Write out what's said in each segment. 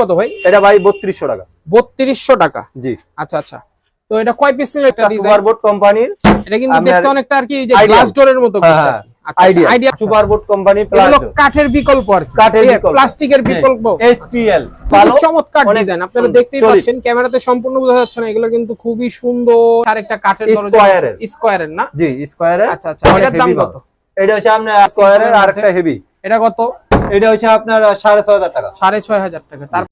কত ভাই? এটা ভাই বত্রিশশো টাকা। বত্রিশশো টাকা? জি। আচ্ছা আচ্ছা। তো এটা কয় পিস নিলে বোর্ড কোম্পানির। এটা কিন্তু দেখতে অনেকটা আর কি যে গ্লাস ডোরের মতো হ্যাঁ, হ্যাঁ। আইডিয়া আইডিয়া কোম্পানি প্লাস কাঠের বিকল্প আর কাঠের বিকল্প। প্লাস্টিকের বিকল্প। এইচপিএল ভালো। চমৎকার ডিজাইন আপনারা দেখতেই। পাচ্ছেন ক্যামেরাতে সম্পূর্ণ বোঝা যাচ্ছে না এগুলো কিন্তু খুবই সুন্দর আর একটা কাঠের এর। স্কোয়ারের না? জি স্কয়ারের আচ্ছা, আচ্ছা। এটার দাম কত? এটা হচ্ছে আপনার স্কয়ারের আর একটা হেভি এটা কত? এটা হচ্ছে আপনার সাড়ে ছয় হাজার টাকা। সাড়ে ছয় হাজার টাকা। তার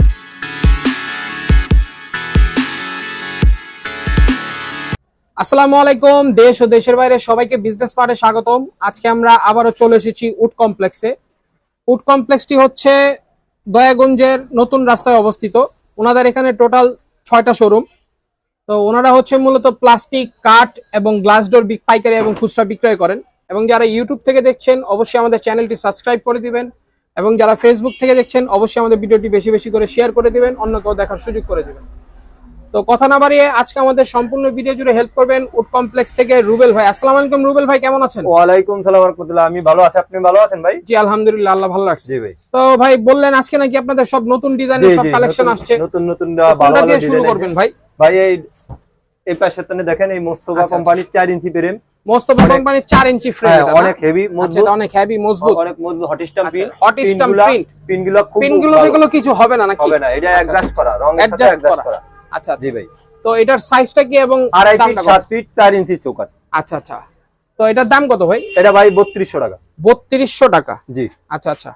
আসসালামু আলাইকুম দেশ ও দেশের বাইরে সবাইকে বিজনেস পার্টে স্বাগতম। আজকে আমরা আবারও চলে এসেছি উড কমপ্লেক্সে উড কমপ্লেক্সটি হচ্ছে দয়াগঞ্জের নতুন রাস্তায় অবস্থিত। ওনাদের এখানে টোটাল ছয়টা শোরুম তো ওনারা হচ্ছে মূলত প্লাস্টিক কাঠ এবং গ্লাস ডোর পাইকারি এবং খুচরা বিক্রয় করেন। এবং যারা ইউটিউব থেকে দেখছেন অবশ্যই আমাদের চ্যানেলটি সাবস্ক্রাইব করে দিবেন। এবং যারা ফেসবুক থেকে দেখছেন অবশ্যই আমাদের ভিডিওটি বেশি বেশি করে শেয়ার করে দিবেন অন্য কেউ দেখার সুযোগ করে দিবেন। তো কথা না বাড়িয়ে আজকে আমাদের সম্পূর্ণ ভিডিও জুড়ে হেল্প করবেন উড কমপ্লেক্স থেকে রুবেল ভাই। আসসালামু আলাইকুম রুবেল ভাই কেমন আছেন? ওয়ালাইকুম সালাম রহমতুল্লাহ আমি ভালো আছি আপনি ভালো আছেন ভাই? জি আলহামদুলিল্লাহ আল্লাহ ভালো রাখছে। জি ভাই। তো ভাই বললেন আজকে নাকি আপনাদের সব নতুন ডিজাইনের সব কালেকশন আসছে। নতুন নতুন ভালো ভালো দিয়ে শুরু করবেন ভাই? ভাই এই এই পাশে দেখেন এই মোস্তফা আচ্ছা, কোম্পানির চার ইঞ্চি ফ্রেম মোস্তফা অনেক- কোম্পানির 4 ইঞ্চি ফ্রেম হ্যাঁ, অনেক হেভি আচ্ছা মজবুত। অনেক হেভি মজবুত। অনেক মজবুত হট স্টাম্প আচ্ছা, পিন পিন খুব এগুলো কিছু হবে না নাকি? হবে না এটা আচ্ছা, অ্যাডজাস্ট করা রঙের সাথে অ্যাডজাস্ট করা। করা। আচ্ছা জি ভাই। তো এটার সাইজটা কি এবং আড়াই ফিট দামটা ফিট চার ইঞ্চি চৌকাট আচ্ছা আচ্ছা। তো এটার দাম কত ভাই? এটা ভাই বত্রিশশো টাকা। বত্রিশশো টাকা। জি। আচ্ছা আচ্ছা।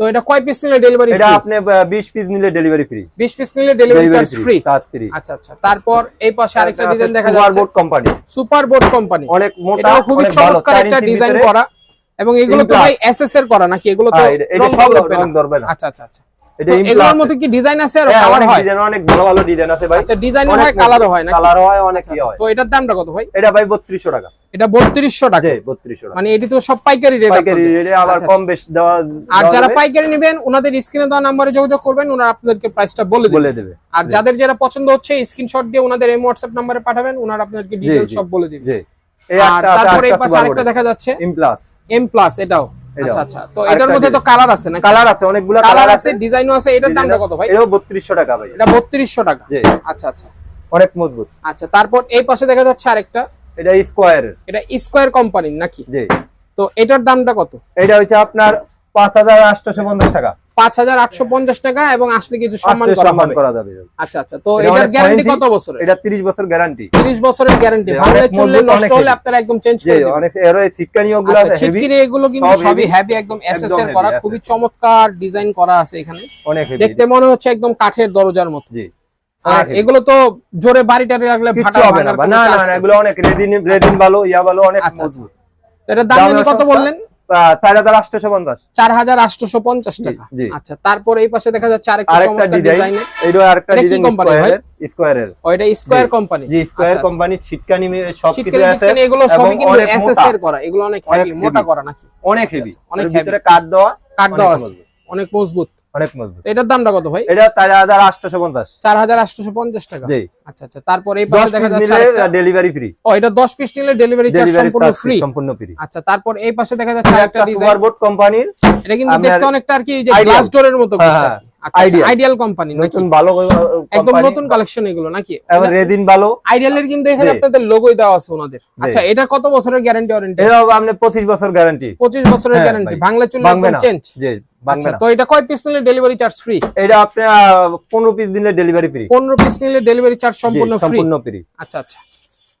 তো এটা কয় পিস নিলে ডেলিভারি এটা আপনি বিশ পিস নিলে ডেলিভারি ফ্রি বিশ পিস নিলে delivery charge free charge free আচ্ছা আচ্ছা। তারপর এই পাশে আরেকটা ডিজাইন দেখা সুপার যাচ্ছে। Board company super board company অনেক মোটা খুব অনেক ভালো একটা ডিজাইন করা। এবং এগুলো তো ভাই। এসএস এর করা নাকি? এগুলো তো হ্যাঁ, এটা সব রং ধরবে না। আচ্ছা আচ্ছা আচ্ছা। এটা এগুলোর মধ্যে কি ডিজাইন আছে আর হ্যাঁ, কালার হয়? ডিজাইন অনেক ভালো ভালো ডিজাইন আছে ভাই। আচ্ছা ডিজাইন হয় কালারও হয় নাকি? কালার হয় অনেক ইয়ে হয়। তো এটার দামটা কত ভাই? এটা ভাই বত্রিশশো টাকা। এটা বত্রিশশো টাকা। জি বত্রিশশো টাকা। মানে এটি তো সব পাইকারি রেট পাইকারি রেটে আবার কম বেশ দেওয়া আর যারা পাইকারি নেবেন ওনাদের স্ক্রিনে দেওয়া নাম্বারে যোগাযোগ করবেন ওনারা আপনাদেরকে প্রাইসটা বলে বলে দেবে। আর যাদের যেটা পছন্দ হচ্ছে স্ক্রিনশট দিয়ে ওনাদের এই হোয়াটসঅ্যাপ নাম্বারে পাঠাবেন ওনারা আপনাদেরকে ডিটেইলস সব বলে দিবেন জি। এই আর একটা তারপরে এই পাশে আরেকটা দেখা যাচ্ছে। প্লাস এম প্লাস এটাও। আচ্ছা আচ্ছা। তো এটার মধ্যে তো কালার আছে না কালার আছে অনেকগুলো কালার আছে ডিজাইনও আছে এটার দামটা কত ভাই? এটাও বত্রিশশো টাকা ভাই। এটা বত্রিশশো টাকা? জি। আচ্ছা আচ্ছা। অনেক মজবুত। আচ্ছা তারপর এই পাশে দেখা যাচ্ছে আরেকটা। এটা স্কোয়ার এটা স্কোয়ার কোম্পানির নাকি? জি। তো এটার দামটা কত? এটা হচ্ছে আপনার পাঁচ হাজার আটশো পঞ্চাশ টাকা। পাঁচ হাজার আটশো পঞ্চাশ টাকা এবং আসলে কিছু সম্মান করা যাবে। আচ্ছা আচ্ছা তো এটা এটার গ্যারান্টি কত। বছরের? এটা তিরিশ বছর গ্যারান্টি তিরিশ বছরের গ্যারান্টি ভাঙলে চললে নষ্ট হলে। আপনারা একদম চেঞ্জ করে অনেক এর ওই ছিটকানিও গুলো আচ্ছা আছে হেভি ছিটকিরি এগুলো কিন্তু সবই হেভি একদম এসএস এর heavy করা খুবই চমৎকার ডিজাইন করা আছে এখানে। অনেক দেখতে মনে হচ্ছে একদম কাঠের দরজার মতো। জি। আর এগুলো তো জোরে বাড়িটা রাখলে ফাটা হবে না না না। এগুলো অনেক রেদিন রেদিন ভালো ইয়া ভালো অনেক আচ্ছা, আচ্ছা। মজবুত। এটার দাম কত বললেন? আচ্ছা তারপর এই পাশে দেখা যাচ্ছে আরেকটা ডিজাইন আরেকটা এটা ডিজাইন company স্কোয়ারের স্কোয়ারের ওইটা স্কোয়ার কোম্পানি জি। স্কোয়ার কোম্পানি ছিটকানি সব কিছু আছে এগুলো সবই কিন্তু অনেক এসএস মোটা, এর করা এগুলো অনেক হেভি মোটা করা নাকি? অনেক হেভি অনেক ভিতরে দেওয়া দেওয়া আছে। অনেক মজবুত। অনেক মজবুত। এটার দামটা কত ভাই? এটা চার হাজার আটশোশো পঞ্চাশ। চার হাজার আটশোশো পঞ্চাশ টাকা। জি। আচ্ছা আচ্ছা তারপর এই পাশে দেখা যাচ্ছে নিলে ডেলিভারি ফ্রি ও এটা দশ পিস নিলে ডেলিভারি চার্জ সম্পূর্ণ ফ্রি সম্পূর্ণ ফ্রি আচ্ছা তারপর এই পাশে দেখা যাচ্ছে একটা ডিজাইন সুপার কোম্পানির এটা কিন্তু দেখতে অনেকটা আর কি যে গ্লাস ডোরের মতো হ্যাঁ, হ্যাঁ, আচ্ছা। আইডিয়াল কোম্পানি নতুন ভালো একদম নতুন কালেকশন এগুলো নাকি? এবার রেদিন ভালো। আইডিয়ালের কিন্তু এখানে আপনাদের লোগোই দেওয়া আছে ওনাদের। আচ্ছা এটা কত বছরের গ্যারান্টি ওয়ারেন্টি এটা আপনি পঁচিশ বছর গ্যারান্টি বছরের হ্যাঁ, গ্যারান্টি ভাই। ভাঙলে চলে একদম চেঞ্জ জি আচ্ছা তো এটা কয় পিস নিলে ডেলিভারি চার্জ ফ্রি এটা আপনি পিস ডেলিভারি ফ্রি পনেরো পিস নিলে ডেলিভারি চার্জ সম্পূর্ণ ফ্রি সম্পূর্ণ ফ্রি আচ্ছা আচ্ছা।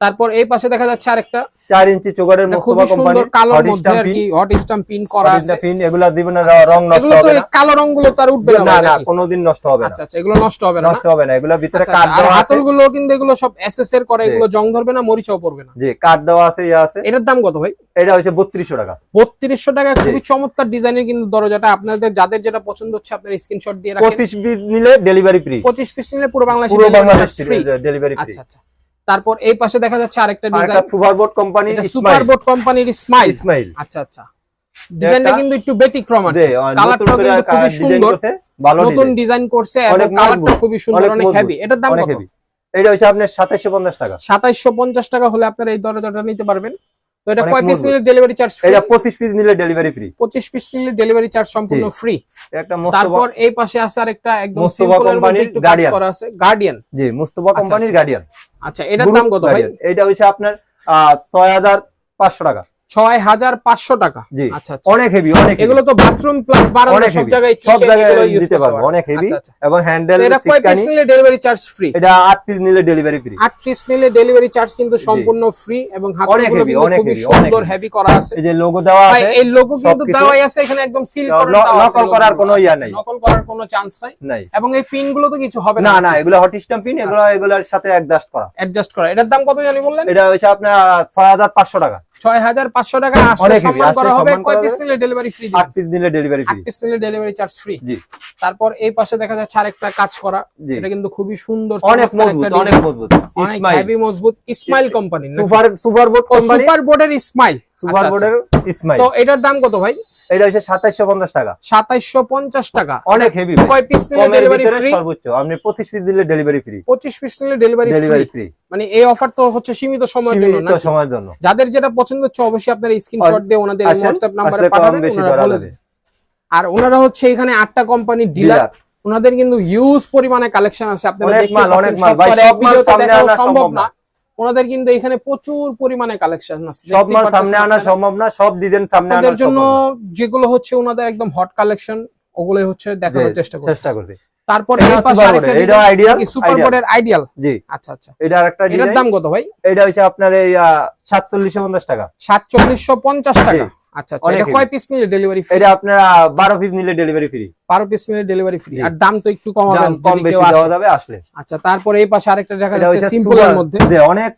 তারপর এই পাশে দেখা যাচ্ছে আরেকটা। চার ইঞ্চি চোগারের মোস্তফা কোম্পানি সুন্দর কালোর মধ্যে আর কি হট পিন করা আছে। পিন এগুলা দিবেন না রং নষ্ট হবে না। কালো রংগুলো তো আর উঠবে না না না কোনোদিন নষ্ট হবে না। আচ্ছা আচ্ছা এগুলো নষ্ট হবে না? নষ্ট হবে না এগুলা ভিতরে আচ্ছা, আচ্ছা, দেওয়া আছে। কিন্তু এগুলো সব এসএস এর করে এগুলো জং ধরবে না মরিচাও পড়বে না। জি দেওয়া আছে ইয়া আছে। এটার দাম কত ভাই? এটা হচ্ছে বত্রিশশো টাকা। বত্রিশশো টাকা খুবই চমৎকার ডিজাইনের কিন্তু দরজাটা। আপনাদের যাদের যেটা পছন্দ হচ্ছে আপনার স্ক্রিনশট দিয়ে রাখেন। পঁচিশ পিস নিলে ডেলিভারি ফ্রি পঁচিশ পিস নিলে পুরো বাংলাদেশে পুরো বাংলাদেশ ডেলিভারি ফ্রি আচ্ছা আচ্ছা। তারপর এই পাশে দেখা যাচ্ছে আরেকটা ডিজাইন একটা সুপার বোর্ড কোম্পানি এটা সুপার বোর্ড কোম্পানির স্মাইল স্মাইল আচ্ছা আচ্ছা। ডিজাইনটা কিন্তু একটু ব্যতিক্রম আছে কালারটা কালারটাও কিন্তু খুবই ডিজাইন সুন্দর। ভালো নতুন ডিজাইন করছে এবং কালারটা খুব খুবই সুন্দর অনেক হেভি এটার দাম কত? এটা হচ্ছে আপনার সাতাশশো পঞ্চাশ টাকা। সাতাইশশো পঞ্চাশ টাকা হলে আপনারা এই দরজাটা নিতে পারবেন। তো এটা কয় পিস নিলে ডেলিভারি চার্জ ফ্রি এটা পঁচিশ পিস নিলে ডেলিভারি ফ্রি পঁচিশ পিস নিলে ডেলিভারি চার্জ সম্পূর্ণ ফ্রি একটা মোস্তফা তারপর এই পাশে আছে আরেকটা একদম সিম্পল কোম্পানির গার্ডিয়ান করা আছে। গার্ডিয়ান জি মুস্তফা কোম্পানির আচ্ছা। গার্ডিয়ান আচ্ছা এটার দাম কত ভাই? এটা হচ্ছে আপনার ছয় হাজার পাঁচশো টাকা। ছয় হাজার পাঁচশো টাকা। জি। আচ্ছা আচ্ছা। অনেক হেভি অনেক এগুলো তো বাথরুম প্লাস বারান্দা সব জায়গায় সব জায়গায় দিতে পারব। অনেক হেভি আচ্ছা। এবং হ্যান্ডেল তো এটা কয় পিস নিলে ডেলিভারি চার্জ ফ্রি এটা পিস নিলে ডেলিভারি ফ্রি পিস নিলে ডেলিভারি চার্জ কিন্তু সম্পূর্ণ ফ্রি এবং হাতগুলো কিন্তু অনেক সুন্দর হেভি করা আছে। এই যে লোগো দেওয়া আছে এই লোগো কিন্তু দেওয়াই আছে এখানে একদম সিল করে নকল করার কোনো গুলো। ইয়া নেই। নকল করার কোনো চান্স নাই। নাই। এবং এই পিনগুলো তো কিছু হবে না। না এগুলো হট স্ট্যাম্প পিন এগুলো। এগুলোর সাথে অ্যাডজাস্ট করা। অ্যাডজাস্ট করা। এটার দাম কত জানি বললেন? এটা হচ্ছে আপনার ছয় হাজার পাঁচশো টাকা। ছয় হাজার পাঁচশো টাকা আসলে সম্মান করা হবে। কয় পিস নিলে ডেলিভারি ফ্রি 8 পিস নিলে ডেলিভারি ফ্রি 8 পিস নিলে ডেলিভারি চার্জ ফ্রি জি। তারপর এই পাশে দেখা যাচ্ছে আরেকটা কাজ করা। এটা কিন্তু খুবই সুন্দর অনেক মজবুত অনেক মজবুত। অনেক হেভি মজবুত smile company super super board company super বোর্ডের ইসমাইল সুপার বোর্ডের ইসমাইল তো এটার দাম কত ভাই? এটা হচ্ছে টাকা। টাকা। অনেক হেভি কয় পিস নিলে ডেলিভারি ফ্রি সর্বোচ্চ। আপনি পঁচিশ পিস দিলে ডেলিভারি ফ্রি পঁচিশ পিস নিলে ডেলিভারি ফ্রি মানে এই অফার তো হচ্ছে সীমিত সময়ের জন্য সীমিত সময়ের জন্য। যাদের যেটা পছন্দ হচ্ছে অবশ্যই আপনারা স্ক্রিনশট দিয়ে ওনাদের নাম্বারে পাঠাবেন বেশি যাবে। আর ওনারা হচ্ছে এখানে আটটা কোম্পানির ডিলার ওনাদের কিন্তু হিউজ পরিমাণে কালেকশন আছে আপনারা দেখতে পাচ্ছেন, অনেক মাল। সব ভাই, মাল সম্ভব না। ওনাদের কিন্তু এখানে প্রচুর পরিমাণে কালেকশন আছে। সব মাল সামনে আনা সম্ভব না সব ডিজাইন সামনে আনা সম্ভব জন্য যেগুলো হচ্ছে ওনাদের একদম হট কালেকশন ওগুলোই হচ্ছে। দেখানোর চেষ্টা চেষ্টা চেষ্টা করছি করছি তারপর এই পাশে আরেকটা এটা আইডিয়াল সুপার বোর্ডের আইডিয়াল জি। আচ্ছা আচ্ছা। এটা আরেকটা ডিজাইন এর দাম কত ভাই? এটা হচ্ছে আপনার এই সাতচল্লিশশো পঞ্চাশ টাকা। সাতচল্লিশশো পঞ্চাশ টাকা। জি। আচ্ছা আচ্ছা এটা কয় পিস নিলে ডেলিভারি ফ্রি এটা আপনার বারো পিস নিলে ডেলিভারি ফ্রি বারো পিস নিলে ডেলিভারি ফ্রি আর দাম তো একটু কমাবেন দাম কম বেশি দেওয়া যাবে আসলে। আচ্ছা তারপরে এই পাশে আরেকটা দেখা যাচ্ছে সিম্পল এর মধ্যে। অনেক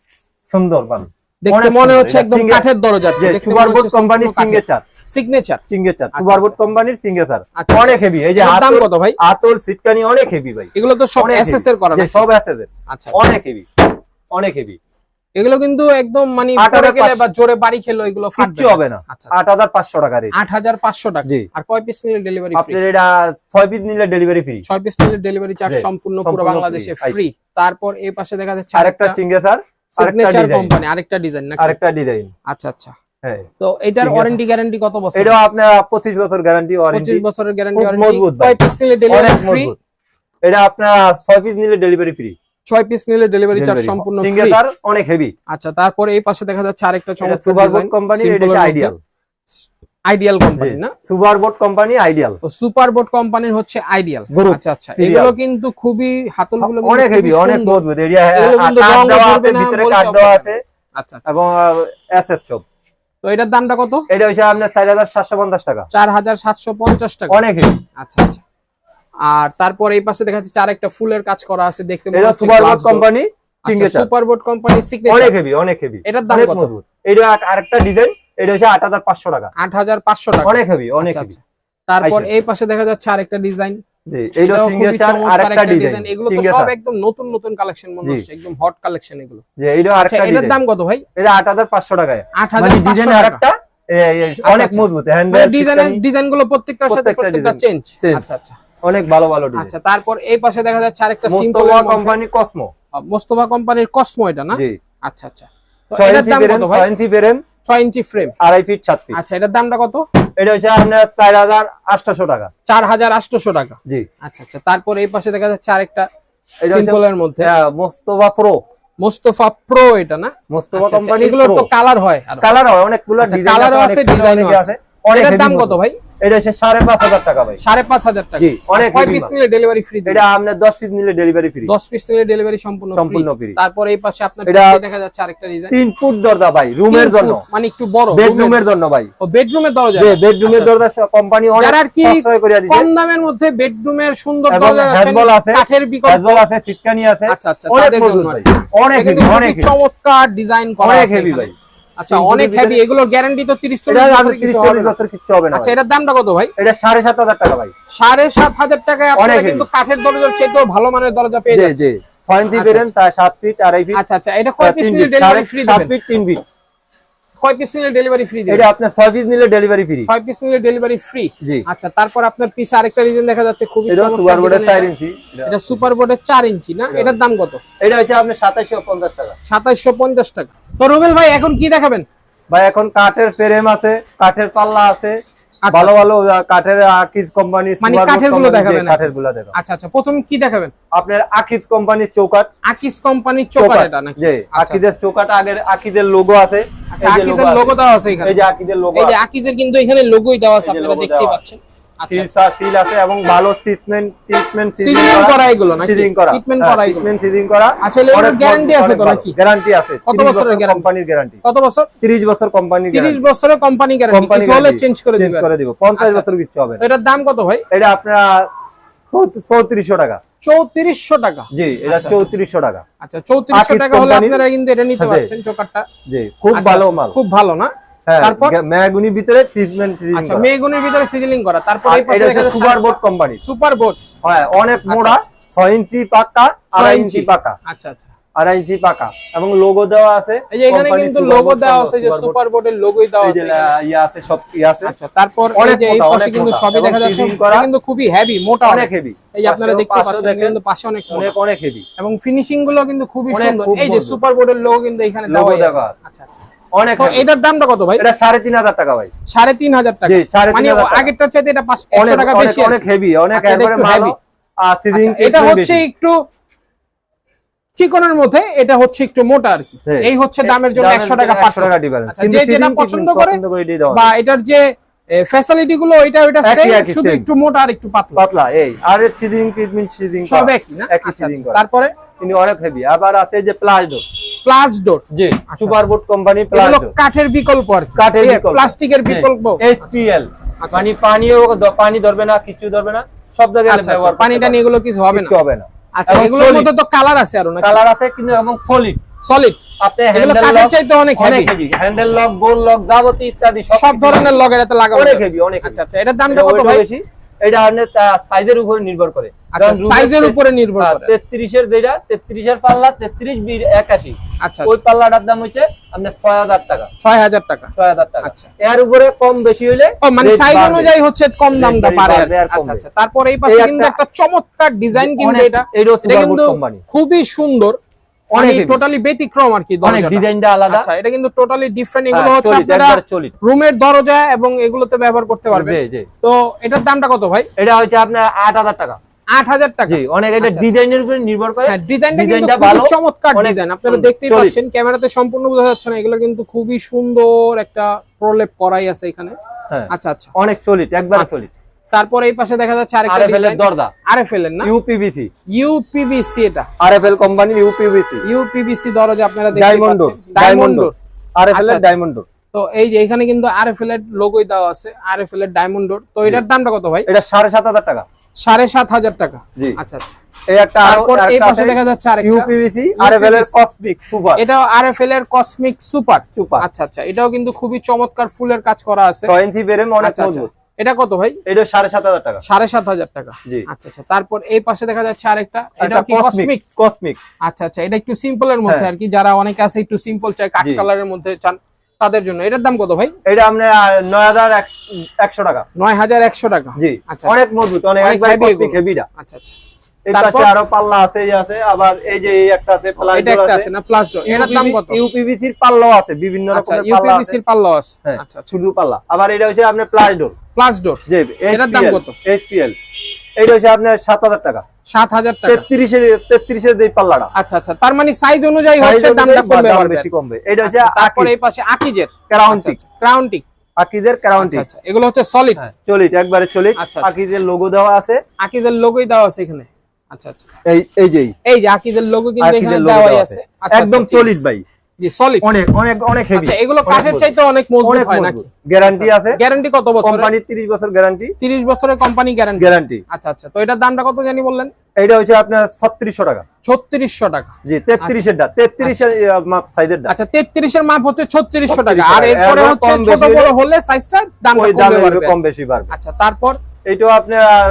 সুন্দর পান। দেখতে মনে হচ্ছে একদম কাঠের দরজা। যে সুপার বোর্ড কোম্পানির সিগনেচার সিঙ্গেচার আচ্ছা, সুপার বোর্ড আচ্ছা। কোম্পানির আচ্ছা, অনেক হেভি এই যে দাম কত ভাই? আতল সিটকানি অনেক হেভি ভাই। এগুলো তো সব এসএস এর করা সব এসএস এর আচ্ছা। অনেক হেভি অনেক হেভি এগুলো কিন্তু একদম মানে বা জোরে বাড়ি খেলো এগুলো ফাটবে হবে না। আচ্ছা আট হাজার পাঁচশো টাকা রেট হাজার পাঁচশো টাকা। জি। আর কয় পিস নিলে ডেলিভারি ফ্রি আপনার এটা ছয় পিস নিলে ডেলিভারি ফ্রি ছয় পিস নিলে ডেলিভারি চার্জ সম্পূর্ণ পুরো বাংলাদেশে ফ্রি তারপর এই পাশে দেখা যাচ্ছে আরেকটা আরেকটা সিঙ্গেচার আরেকটা কোম্পানি আরেকটা ডিজাইন নাকি? আরেকটা ডিজাইন আচ্ছা আচ্ছা। হ্যাঁ। তো এটার ওয়ারেন্টি গ্যারান্টি কত বছর? এটাও আপনার পঁচিশ বছর গ্যারান্টি ওয়ারেন্টি পঁচিশ বছরের গ্যারান্টি ওয়ারেন্টি। কয় পিস নিলে ডেলিভারি ফ্রি এটা আপনার ছয় পিস নিলে ডেলিভারি ফ্রি ছয় পিস নিলে ডেলিভারি চার্জ সম্পূর্ণ ফ্রি অনেক হেভি আচ্ছা তারপরে এই পাশে দেখা যাচ্ছে আরেকটা চমৎকার কোম্পানি এটা আইডিয়াল আইডিয়াল কোম্পানি না? সুপার বোর্ড কোম্পানি আইডিয়াল তো কোম্পানির হচ্ছে আইডিয়াল আচ্ছা আচ্ছা এগুলো কিন্তু খুবই হাতলগুলো অনেক হেভি অনেক মজবুত। এরিয়া দেওয়া আছে ভিতরে বলতে দেওয়া আছে। আচ্ছা এবং তো এটার দামটা কত? এটা হচ্ছে আপনার চার হাজার সাতশো পঞ্চাশ টাকা। চার হাজার সাতশো পঞ্চাশ টাকা। অনেক হেভি আচ্ছা আচ্ছা। আর তারপর এই পাশে দেখা যাচ্ছে চার একটা ফুলের কাজ করা আছে দেখতে এটা সুপার বোর্ড কোম্পানি অনেক হেভি অনেক হেভি এটার দাম কত? এটা আর- আরেকটা ডিজাইন এটা হচ্ছে আট হাজার পাঁচশো টাকা। আট হাজার পাঁচশো টাকা। অনেক হেভি অনেক আচ্ছা, হেভি আচ্ছা। তারপর এই পাশে দেখা যাচ্ছে আরেকটা ডিজাইন জি এইটা আরেকটা ডিজাইন ডিজাইন এগুলো তো সব একদম নতুন নতুন কালেকশন মনে হচ্ছে একদম হট কালেকশন এগুলো। যে এইটা আচ্ছা আরেকটা এটার দাম কত ভাই? এটা আট হাজার পাঁচশো টাকায়। আট মানে ডিজাইন আরেকটা অনেক আচ্ছা। মজবুত ডিজাইন ডিজাইনগুলো প্রত্যেকটার সাথে প্রত্যেকটা প্রত্যেকটা চেঞ্জ আচ্ছা আচ্ছা। অনেক ভালো ভালো আচ্ছা তারপর এই পাশে দেখা যাচ্ছে আরেকটা সিম্পল কোম্পানি কসমো মোস্তফা কোম্পানির কসমো এটা না? জি। আচ্ছা আচ্ছা। তো ছয় ইঞ্চি ফ্রেম কত ছয় ইঞ্চি ফ্রেম ছয় ইঞ্চি ফ্রেম আড়াই ফিট সাত ফিট আচ্ছা এটার দামটা কত? এটা হচ্ছে আপনার চার হাজার আটশোশো টাকা। চার হাজার আটশোশো টাকা। জি। আচ্ছা আচ্ছা তারপর এই পাশে দেখা যাচ্ছে আরেকটা মধ্যে। মোস্তফা প্রো মোস্তফা প্রো এটা না? মোস্তফা আচ্ছা, কোম্পানি এগুলোর তো কালার হয়। কালার হয় অনেকগুলো কালারও আছে, ডিজাইনও আছে। অনেক দাম কত ভাই? এটা হচ্ছে সাড়ে পাঁচ হাজার টাকা ভাই। সাড়ে পাঁচ হাজার টাকা। জি, অনেক পিস নিলে ডেলিভারি ফ্রি এটা আপনার দশ পিস নিলে ডেলিভারি ফ্রি দশ পিস নিলে ডেলিভারি সম্পূর্ণ সম্পূর্ণ ফ্রি তারপর এই পাশে আপনার এটা- দেখা যাচ্ছে আরেকটা ডিজাইন তিন ফুট দরজা ভাই রুমের জন্য। মানে একটু বড় বেডরুমের জন্য ভাই। ও বেডরুমের দরজা? বেডরুমের আচ্ছা, দরজা কোম্পানি অনেক সাশ্রয় করে দিয়েছে কম দামের মধ্যে বেডরুমের সুন্দর দরজা আছে, কাঠের বিকল্প। ক্যাজুয়াল আছে আচ্ছা আচ্ছা অনেক ভাই। অনেক চমৎকার ডিজাইন করা অনেক হেভি ভাই। আচ্ছা অনেক হেভি এগুলোর গ্যারান্টি তো 30 এটা 40 আর বছর 30 হবে 40 না। বছর কিছু হবে না আচ্ছা। এটার দামটা কত ভাই? এটা সাড়ে সাত হাজার টাকা ভাই। সাড়ে সাত হাজার টাকায় আপনারা কিন্তু কাঠের দরজার চেয়েও ভালো মানের দরজা পেয়ে যাচ্ছেন। জি। জি আচ্ছা, বেরেন তা সাত ফিট আড়াই ফিট আচ্ছা আচ্ছা এটা কয় পিস ডেলিভারি ফ্রি দিবেন? 7 ফিট তিন ফিট কয় পিস নিলে ডেলিভারি ফ্রি এটা আপনার ছয় পিস নিলে ডেলিভারি ফ্রি ছয় পিস নিলে ডেলিভারি ফ্রি জি। আচ্ছা তারপর আপনার পিস আরেকটা রিজন দেখা যাচ্ছে খুবই এটা সুপার বোর্ডের design চার ইঞ্চি। এটা সুপার বোর্ডের চার ইঞ্চি না? এটার দাম কত? এটা হচ্ছে আপনার সাতাইশশো পঞ্চাশ টাকা। সাতাইশশো পঞ্চাশ টাকা। তো রুবেল ভাই এখন কি দেখাবেন? ভাই এখন কাঠের ফ্রেম আছে কাঠের পাল্লা আছে। ভালো ভালো কাঠের আকিজ কোম্পানি মানে কাঠেরগুলো দেখাবেন কাঠেরগুলো দেখো। আচ্ছা আচ্ছা প্রথম কি দেখাবেন? আপনার আকিজ কোম্পানির চৌকাট আকিজ কোম্পানির চৌকাট এটা নাকি? জি আচ্ছা, আকিজের চৌকাট আগের আকিজের লোগো আছে। আচ্ছা আকিজের লোগো। দেওয়া আছে এখানে। এই যে আকিজের লোগো এই যে আকিজের কিন্তু এখানে লোগোই দেওয়া আছে আপনারা দেখতে পাচ্ছেন। আচ্ছা সিল সিল আছে এবং ভালো ট্রিটমেন্ট ট্রিটমেন্ট করা এগুলো নাকি? সিজিং করা। ট্রিটমেন্ট করা এগুলো। ট্রিটমেন্ট সিজিং করা। আচ্ছা, guarantee ভালো, আছে তো নাকি? গ্যারান্টি আছে। কত বছরের কোম্পানির গ্যারান্টি কত বছর? 30 বছর কোম্পানির 30 বছরের কোম্পানি গ্যারান্টি কিছু হলে চেঞ্জ করে চেঞ্জ দিবেন। করে দিব। 50 আচ্ছা, বছর কিছু হবে এটার দাম কত ভাই? এটা আপনার 3400 টাকা। 3400 টাকা। জি এটা আচ্ছা, 3400 টাকা। আচ্ছা 3400 টাকা হলে আপনারা কিন্তু এটা নিতে পারছেন চোকারটা জি খুব আচ্ছা, ভালো আচ্ছা, মাল। খুব ভালো না? হ্যাঁ তারপর? ম্যাগুনি ভিতরে ট্রিটমেন্ট আচ্ছা ভিতরে করা। তারপর এই পাশে দেখা যাচ্ছে super board company super board হ্যাঁ অনেক মোড়া আচ্ছা, 6 ইঞ্চি পাকা ইঞ্চি। পাকা। আচ্ছা আচ্ছা। আড়াই ইঞ্চি পাকা। এবং লোগো দেওয়া আছে এই যে এখানে কিন্তু লোগো দেওয়া আছে যে সুপার বোর্ডের লোগোই দেওয়া আছে। ইয়ে আছে সব ইয়ে আছে। আচ্ছা তারপর এই যে এই পাশে কিন্তু সবই দেখা যাচ্ছে এটা কিন্তু খুবই হেভি মোটা অনেক হেভি এই যে আপনারা দেখতে পাচ্ছেন কিন্তু পাশে অনেক মোটা। অনেক অনেক হেভি এবং ফিনিশিংগুলো কিন্তু খুবই সুন্দর। এই যে সুপার বোর্ডের লোগো কিন্তু এখানে দেওয়া দেওয়া আছে। আচ্ছা আচ্ছা। অনেক এটার দামটা কত ভাই? এটা সাড়ে তিন হাজার টাকা ভাই। সাড়ে তিন হাজার টাকা। মানে টাকা। আগেরটার চাইতে এটা পাঁচ টাকা বেশি অনেক হেভি অনেক আচ্ছা, এটা আচ্ছা, এটা হচ্ছে একটু চিকনের মধ্যে এটা হচ্ছে একটু মোটা আর কি। এই হচ্ছে দামের জন্য একশো টাকা পার্থক্য। টাকা ডিফারেন্স আচ্ছা, যে যেটা পছন্দ করে বা এটার যে ফ্যাসিলিটি গুলো এটা ওইটা সেম শুধু একটু মোটা আর একটু পাতলা। পাতলা এই। আর ট্রিটমেন্ট সব একই না? তারপরে? কিন্তু অনেক হেভি আবার আছে যে প্লাস ডোর প্লাস ডোর জি super board company plus door কাঠের বিকল্প আর কাঠের বিকল্প। প্লাস্টিকের বিকল্প। এইচপিএল মানে পানিও পানি ধরবে না কিছু ধরবে না। সব জায়গায় আচ্ছা আচ্ছা। ব্যবহার পানি টানি এগুলো কিছু হবে না। হবে না। আচ্ছা এগুলোর মধ্যে তো কালার আছে আরও না কালার আছে কিন্তু এবং সলিড সলিড আপনি হ্যান্ডেল লক চাইতে অনেক হেভি হ্যান্ডেল লক গোল লক যাবতীয় ইত্যাদি সব ধরনের লগের এতে লাগানো অনেক হেভি অনেক আচ্ছা আচ্ছা। এটার দামটা কত ভাই? এটা আপনার সাইজের উপরে নির্ভর করে। আচ্ছা সাইজের উপরে নির্ভর করে। তেত্রিশের যেটা তেত্রিশের পাল্লা তেত্রিশ বির একাশি। আচ্ছা ওই পাল্লাটার দাম হচ্ছে আপনার ছয় হাজার টাকা। ছয় হাজার টাকা। ছয় হাজার টাকা। আচ্ছা। এর উপরে কম বেশি হইলে মানে সাইজ অনুযায়ী হচ্ছে কম দামটা Rate পারে আর বাড়বে আর আচ্ছা আচ্ছা। তারপর এই পাশে কিন্তু একটা- চমৎকার ডিজাইন কিন্তু এটা। এটাও এটা কিন্তু খুবই সুন্দর। অনেক। টোটালি ব্যতিক্রম আর কি অনেক দরজাটা। ডিজাইনটা আলাদা। আচ্ছা এটা কিন্তু টোটালি ডিফারেন্ট এগুলো হ্যাঁ, হচ্ছে আপনারা রুমের দরজা এবং এগুলোতে ব্যবহার করতে পারবেন। তো এটার দামটা কত ভাই? এটা হচ্ছে আপনার আট হাজার টাকা। জি অনেক এটা আচ্ছা, ডিজাইনের উপরে নির্ভর করে। হ্যাঁ ডিজাইনটা কিন্তু ভালো চমৎকার ডিজাইন আপনারা দেখতেই। পাচ্ছেন ক্যামেরাতে সম্পূর্ণ বোঝা যাচ্ছে না এগুলো কিন্তু খুবই সুন্দর একটা প্রলেপ করাই আছে এখানে। হ্যাঁ। আচ্ছা আচ্ছা। অনেক সলিড একবারে আচ্ছা। তারপর এই পাশে দেখা যাচ্ছে আরেকটা আরএফএল এর দরজা। আরএফএল এর না? ইউপিভিসি ইউপিভিসি এটা। আরএফএল কোম্পানির ইউপিভিসি ইউপিভিসি দরজা আপনারা দেখতে ডায়মন্ড পাচ্ছেন। ডায়মন্ড ডায়মন্ড আরএফএল আচ্ছা, এর ডায়মন্ড তো এই যে এখানে কিন্তু আরএফএল এর লোগোই দেওয়া আছে আরএফএল এর ডায়মন্ড তো এটার দামটা কত ভাই? এটা সাড়ে সাত হাজার টাকা। সাড়ে সাত হাজার টাকা। জি। আচ্ছা আচ্ছা। এই একটা আরও এই পাশে দেখা যাচ্ছে আরেকটা। ইউপিভিসি আরএফএল এর কসমিক সুপার এটাও আরএফএল এর কসমিক সুপার সুপার আচ্ছা আচ্ছা। এটাও কিন্তু খুবই চমৎকার ফুলের কাজ করা আছে। ইঞ্চি বেরেম অনেক আচ্ছা আচ্ছা। মজবুত। এটা কত ভাই? এটা সাড়ে সাত হাজার টাকা। সাড়ে সাত হাজার টাকা। জি। আচ্ছা আচ্ছা। তারপর এই পাশে দেখা যাচ্ছে আরেকটা। এটা কি কসমিক কসমিক আচ্ছা আচ্ছা। এটা একটু সিম্পল এর মধ্যে হ্যাঁ। আর কি। যারা অনেকে আছে একটু সিম্পল চাই কাট কালারের মধ্যে চান তাদের জন্য। এটার দাম কত ভাই? এটা আপনার নয় হাজার একশো টাকা। নয় হাজার একশো টাকা। জি। আচ্ছা অনেক মজবুত অনেক। হেভিটা আচ্ছা আচ্ছা? পাশে আরও পাল্লা আছে আছে আবার এই যে একটা আছে প্লাস এটা একটা আছে। না প্লাস ডোর এটার দাম কত? ইউপিভিসির পাল্লাও আছে বিভিন্ন আচ্ছা রকমের পাল্লা আছে ইউপিভিসির পাল্লা আছে। হ্যাঁ আচ্ছা আচ্ছা। পাল্লা। আবার এটা হচ্ছে আপনার প্লাস ডোর প্লাস ডোর যে এটার দাম কত? এইচপিএল এটা হচ্ছে আপনার সাত হাজার টাকা। সাত হাজার টাকা। তেত্রিশের তেত্রিশের যে পাল্লাটা। আচ্ছা আচ্ছা। তার মানে সাইজ অনুযায়ী হচ্ছে দামটা কমবে বেশি কমবে। এটা হচ্ছে আচ্ছা, তারপর এই পাশে আকিজের আচ্ছা আচ্ছা। এগুলো হচ্ছে সলিড হ্যাঁ চলিট একবারে চলিট আচ্ছা, আচ্ছা। আকিজের লোগো দেওয়া আছে। আকিজের লোগোই দেওয়া আছে এখানে। আচ্ছা আচ্ছা। এই এই যেই এই। যে আকিজের লোগো কিন্তু এখানে দেওয়াই আছে। আছে। আচ্ছা, একদম আচ্ছা, ঠিক চলিট আছে। ভাই। জি সলিড অনেক অনেক অনেক হেভি আচ্ছা এগুলো কাঠের চাইতে অনেক মজবুত হয় নাকি? গ্যারান্টি আছে? গ্যারান্টি কত বছর কোম্পানির 30 বছর গ্যারান্টি 30 বছরের কোম্পানি গ্যারান্টি গ্যারান্টি আচ্ছা আচ্ছা তো এটার দামটা কত জানি বললেন? এটা হচ্ছে আপনার 3600 টাকা। 3600 টাকা। জি 33 এর ডা 33 এর মাপ সাইজের ডা আচ্ছা 33 এর মাপ হচ্ছে 3600 টাকা। আর এরপরে হচ্ছে ছোট বড় হলে- সাইজটা কমবে কম বেশি বাড়বে। আচ্ছা তারপর? এইটাও আপনার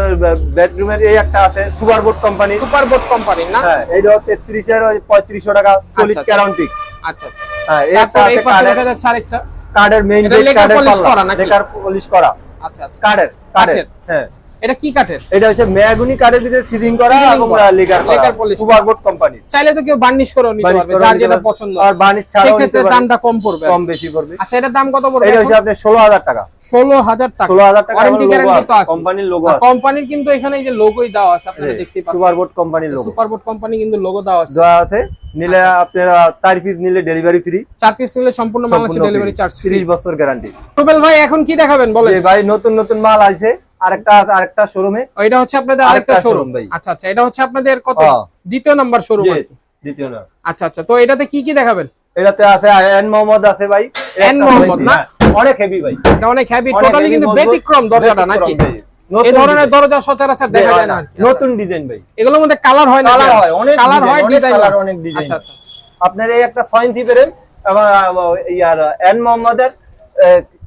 বেডরুমের এই একটা আছে super board company super board company না? হ্যাঁ এইটাও 33 এর ওই 3500 টাকা চল্লিশ আচ্ছা। গ্যারান্টি আচ্ছা আচ্ছা। হ্যাঁ এই একটা আছে কার্ডের আরেকটা। কার্ডের মেইন কার্ডের polish করা নাকি? পলিশ করা। আচ্ছা আচ্ছা। কার্ডের কার্ডের হ্যাঁ। এটা কি কাঠের? এটা হচ্ছে মেয়াগুনি কাঠের ভিতরে ফিজিং করা এবং করা। লেগার Lager করা। সুপারবোর্ড কোম্পানি চাইলে তো কেউ বার্নিশ করেও নিতে পারবে যার যেটা পছন্দ। আর বার্নিশ ছাড়াও নিতে পারবে। দামটা কম পড়বে। কম বেশি পড়বে আচ্ছা এটার দাম কত পড়বে এটা হচ্ছে আপনার ষোলো হাজার টাকা। ষোলো হাজার টাকা। ষোলো হাজার টাকা ওয়ারেন্টি গ্যারান্টি তো আছে। কোম্পানির লোগো আছে। কোম্পানির কিন্তু এখানে এই যে লোগোই দেওয়া আছে আপনারা দেখতেই পাচ্ছেন। সুপারবোর্ড কোম্পানির লোগো সুপারবোর্ড কোম্পানি কিন্তু লোগো দেওয়া আছে। দেওয়া আছে। নিলে আপনারা চার পিস নিলে ডেলিভারি ফ্রি চার পিস নিলে সম্পূর্ণ বাংলাদেশে ডেলিভারি চার্জ ফ্রি তিরিশ বছর গ্যারান্টি রুবেল ভাই এখন কি দেখাবেন বলেন। ভাই নতুন নতুন মাল আছে আরেকটা আরেকটা শোরুমে এটা হচ্ছে আপনাদের আরেকটা শোরুম ভাই। আচ্ছা আচ্ছা এটা হচ্ছে আপনাদের কত? হ্যাঁ। দ্বিতীয় নাম্বার শোরুম দ্বিতীয় না আচ্ছা আচ্ছা তো এটাতে কি কি দেখাবেন? এটাতে আছে এন মোহাম্মদ আছে ভাই। এন মোহাম্মদ না? হ্যাঁ, অনেক হেভি ভাই। এটা অনেক হেভি টোটালি কিন্তু ব্যতিক্রম দরজাটা নাকি? এই ধরনের দরজা সচরাচর দেখা যায় না। নতুন ডিজাইন ভাই। এগুলোর মধ্যে কালার হয় না কালার হয় অনেক কালার হয় অনেক ডিজাইন অনেক design। আচ্ছা আচ্ছা আপনার এই একটা ছয় ইঞ্চি পেরেন এবং ইয়ার এন মোহাম্মদের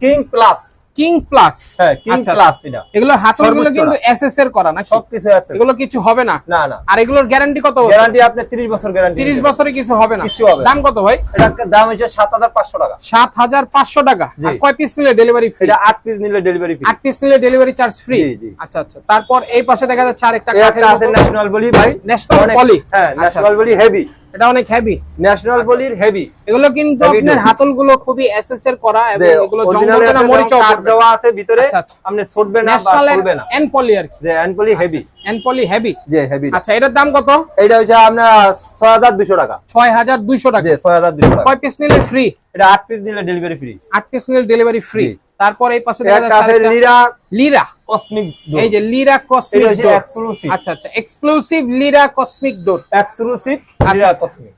কিং প্লাস কিং প্লাস হ্যাঁ কিং আচ্ছা, প্লাস এটা। এগুলো হাতলগুলো কিন্তু এসএস এর করা নাকি? সবকিছু আছে এগুলো কিছু হবে না? না না। আর এগুলোর গ্যারান্টি কত গ্যারান্টি আপনি 30 বছর গ্যারান্টি 30 বছরে কিছু হবে না। কিছু হবে দাম কত ভাই? এটার দাম হচ্ছে 7500 টাকা। সাত হাজার পাঁচশো টাকা। জি। আর কয় পিস নিলে ডেলিভারি ফ্রি এটা 8 পিস নিলে ডেলিভারি ফ্রি আট পিস নিলে ডেলিভারি চার্জ ফ্রি জি, জি। আচ্ছা আচ্ছা। তারপর এই পাশে দেখা যাচ্ছে আরেকটা কাঠের ন্যাশনাল বলি ভাই। অনেক- poly? হ্যাঁ আচ্ছা, ন্যাশনাল আচ্ছা। বলি হেভি এটা অনেক হেভি ন্যাশনাল বলির হেভি এগুলো কিন্তু আপনার duty। হাতলগুলো খুবই এসএসএর করা এবং এগুলো জঙ্গল না মরিচাও কাট দেওয়া আছে ভিতরে আচ্ছা, আচ্ছা। আপনি না বা খুলবে না। এন পলি আর যে এন বলি হেভি এন পলি হেভি যে হেভি আচ্ছা এটার দাম কত? এটা হচ্ছে আপনার 6200 টাকা। ছয় হাজার দুইশো টাকা। যে 6200 টাকা। কয় পিস নিলে ফ্রি এটা 8 পিস নিলে ডেলিভারি ফ্রি আট পিস নিলে ডেলিভারি ফ্রি জি। তারপর এই পাশে দেখা যাচ্ছে লিরা। লিরা। কসমিক এই যে লিরা কসমিক ডোর এক্সক্লুসিভ আচ্ছা আচ্ছা exclusive Lira cosmic door exclusive Lira. Cosmic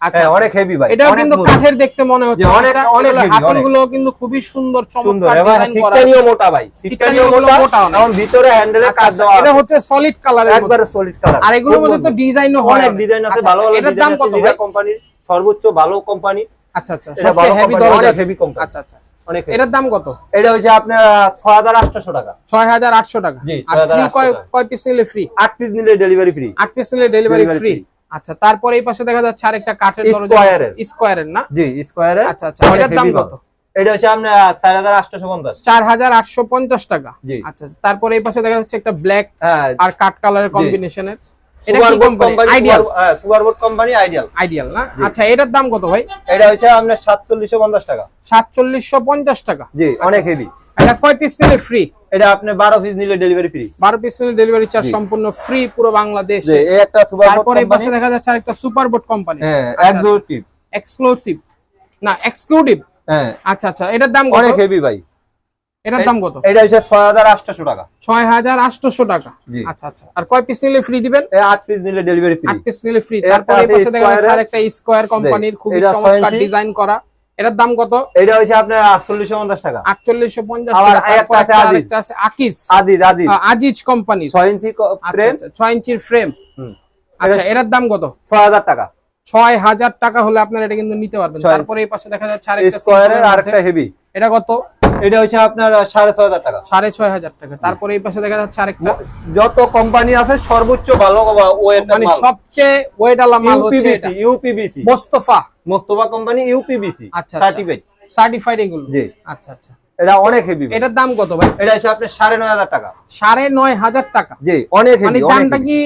আচ্ছা অনেক হেভি ভাই এটাও কিন্তু কাঠের দেখতে মনে হচ্ছে। অনেক- অনেক হাতলগুলো কিন্তু খুবই সুন্দর সুন্দর চমৎকার ডিজাইন করা সিটকানিও মোটা ভাই। সিটকানিও মোটা মোটা ভিতরে হ্যান্ডেলে কাজ দেওয়া এটা হচ্ছে সলিড কালারের একবারে সলিড কালার আর এগুলোর মধ্যে তো ডিজাইনও হয় অনেক ডিজাইন আছে আচ্ছা, ভালো আচ্ছা, ভালো এটার দাম কত ভাই? কোম্পানির সর্বোচ্চ ভালো কোম্পানি আচ্ছা আচ্ছা সবচেয়ে হেভি দরজা অনেক heavy আচ্ছা আচ্ছা। অনেক এটার দাম কত? এটা হচ্ছে আপনার ছয় হাজার আটশো টাকা। ছয় হাজার আটশো টাকা। আর 6,800 ফ্রি কয় পিস নিলে ফ্রি আট পিস নিলে ডেলিভারি ফ্রি আট পিস নিলে ডেলিভারি ফ্রি আচ্ছা তারপর এই পাশে দেখা যাচ্ছে আরেকটা কাঠের Square স্কোয়ারের না? জি স্কোয়ারে আচ্ছা, আচ্ছা, এটার দাম কত? এটা হচ্ছে আপনার চার হাজার আটশো পঞ্চাশ। চার হাজার আটশো পঞ্চাশ টাকা। জি। আচ্ছা তারপর এই পাশে দেখা যাচ্ছে একটা ব্ল্যাক আর কাঠ কালারের কম্বিনেশনের company ideal company ideal ideal না? আচ্ছা এটার দাম কত ভাই? এটা হচ্ছে আপনার টাকা। সাতচল্লিশশো পঞ্চাশ টাকা? জি অনেক হেভি এটা কয় পিস নিলে ফ্রি এটা আপনি পিস নিলে ডেলিভারি ফ্রি বারো পিস নিলে ডেলিভারি চার্জ সম্পূর্ণ ফ্রি পুরো বাংলাদেশ। এই একটা সুপারবোর্ড তারপর পাশে দেখা যাচ্ছে আরেকটা সুপার বোট কোম্পানি হ্যাঁ আচ্ছা, এক্সক্লুসিভ এক্সক্লুসিভ না এক্সক্লুসিভ হ্যাঁ। আচ্ছা আচ্ছা। এটার দাম কত? অনেক হেভি ভাই। এটার দাম কত? এটা হচ্ছে ছয় হাজার আটশো টাকা। ছয় হাজার আটশোশো টাকা। আচ্ছা আচ্ছা। আর কয় পিস নিলে ফ্রি দিবেন? এই আট পিস নিলে ডেলিভারি ফ্রি আট পিস নিলে ফ্রি তারপর এই পাশে দেখা যাচ্ছে Square-এর। আরেকটা স্কোয়ার কোম্পানির খুবই চমৎকার ডিজাইন করা। এটার দাম কত? এটা হচ্ছে আপনার আটচল্লিশশো পঞ্চাশ টাকা। আটচল্লিশশো পঞ্চাশ আবার টাকা। আরেকটা তারপর আছে একটা আছে আকিজ আদিজ আদিজ আজিজ কোম্পানির ছয় ইঞ্চি ফ্রেম ছয় ইঞ্চির ফ্রেম আচ্ছা এটার দাম কত? ছয় হাজার টাকা। ছয় হাজার টাকা হলে আপনারা এটা কিন্তু নিতে পারবেন। তারপরে এই পাশে দেখা যাচ্ছে আরেকটা স্কোয়ারের simple এর আর হেভি এটা কত? এটা হচ্ছে আপনার সাড়ে ছয় হাজার টাকা। সাড়ে ছয় হাজার টাকা। তারপরে এই পাশে দেখা যাচ্ছে আরেকটা। যত কোম্পানি আছে সর্বোচ্চ ভালো মানে সবচেয়ে ওয়েট আলা মাল হচ্ছে এটা। UPVC Mostafa. Mostafa company UPVC আচ্ছা, আচ্ছা। সার্টিফাইড সার্টিফাইড এগুলো। জি। আচ্ছা আচ্ছা। এটা অনেক হেভি এটার দাম কত ভাই? এটা হচ্ছে আপনার সাড়ে নয় হাজার টাকা। সাড়ে নয় হাজার টাকা। জি অনেক মানে দামটা কি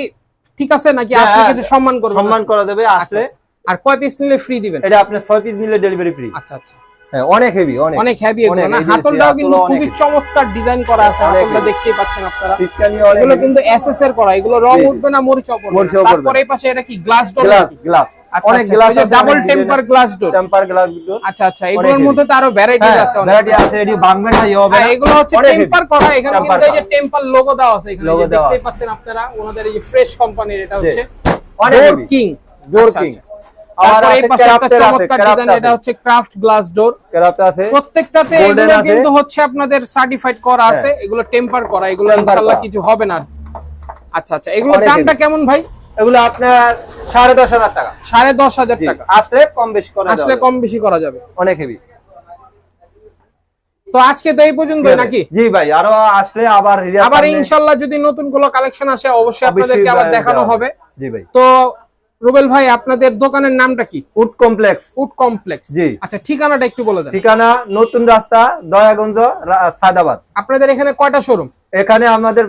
ঠিক আছে নাকি হ্যাঁ, আসলে কিছু সম্মান করবে সম্মান করা দেবে আচ্ছা, আসলে। আচ্ছা। আর কয় পিস নিলে ফ্রি দিবেন? এটা আপনার ছয় পিস নিলে ডেলিভারি ফ্রি আচ্ছা আচ্ছা। হ্যাঁ অনেক হেভি অনেক। অনেক হেভি এগুলো না? হাতলটাও কিন্তু খুবই চমৎকার ডিজাইন করা আছে হাতলটা দেখতেই পাচ্ছেন আপনারা। এগুলো কিন্তু এসএস এর করা এগুলো রং। উঠবে না মরিচও পড়বে তারপরে এই পাশে এটা কি? গ্লাস ডোর গ্লাস অনেক glass double temper glass door temper গ্লাসগুলো আচ্ছা আচ্ছা এগুলোর মধ্যে তো আরও ভ্যারাইটি হ্যাঁ আছে অনেক। ভ্যারাইটি আছে এটি ভাঙবে না ইয়ে হবে হ্যাঁ, এগুলো হচ্ছে টেম্পার করা এখানে কিন্তু এই যে টেম্পার লোগো দেওয়া আছে এখানে দেখতেই পাচ্ছেন আপনারা ওনাদের এই যে ফ্রেশ কোম্পানির এটা হচ্ছে অনেক কিং ডোর আচ্ছা, কিং আচ্ছা। আর এই পাশে একটা চমৎকার ডিজাইন এটা হচ্ছে ক্রাফট গ্লাস ডোর আছে প্রত্যেকটাতে এগুলো কিন্তু হচ্ছে আপনাদের সার্টিফাইড করা আছে। এগুলো টেম্পার করা এগুলো ইনশাআল্লাহ কিছু হবে না আচ্ছা আচ্ছা অনেক দামটা কেমন ভাই? এগুলো আপনার সাড়ে দশ হাজার টাকা। সাড়ে দশ হাজার টাকা। আসলে কম বেশি করা আসলে। কম বেশি করা যাবে। অনেক হেভি তো আজকে তো এই পর্যন্ত নাকি? জি ভাই আরও আসলে আবার আবার ইনশাল্লাহ যদি নতুন কোনো কালেকশন আসে অবশ্যই আপনাদেরকে আবার দেখানো হবে। হবে। জি ভাই। তো রুবেল ভাই আপনাদের দোকানের নামটা কি? Wood complex. Wood complex. জি। আচ্ছা ঠিকানাটা একটু বলে দেন। ঠিকানা নতুন রাস্তা দয়াগঞ্জ সাদাবাদ। আপনাদের এখানে কয়টা শোরুম এখানে আমাদের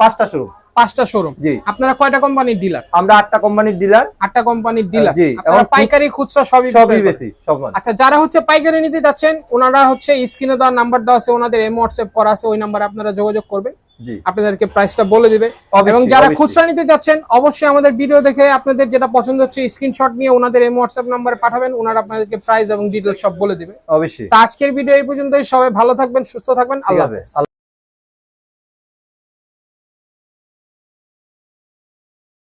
পাঁচটা শোরুম পাঁচটা শোরুম জি। আপনারা কয়টা কোম্পানির ডিলার আমরা আটটা কোম্পানির ডিলার আটটা কোম্পানির ডিলার জি, এবং পাইকারি খুচরা সবই সবই বেশি সব আচ্ছা যারা হচ্ছে পাইকারি নিতে যাচ্ছেন ওনারা হচ্ছে স্ক্রিনে দেওয়া নাম্বার দেওয়া আছে ওনাদের এম হোয়াটসঅ্যাপ করা আছে ওই নাম্বারে আপনারা যোগাযোগ করবেন। আপনাদেরকে প্রাইসটা বলে দিবে। এবং যারা। খুচরা নিতে যাচ্ছেন অবশ্যই আমাদের ভিডিও দেখে আপনাদের যেটা পছন্দ হচ্ছে স্ক্রিনশট নিয়ে ওনাদের এই হোয়াটসঅ্যাপ নাম্বারে পাঠাবেন ওনারা আপনাদেরকে প্রাইস এবং ডিটেলস সব বলে দিবে। অবশ্যই। আজকের ভিডিও এই পর্যন্তই। সবাই ভালো থাকবেন সুস্থ থাকবেন। আল্লাহ হাফেজ।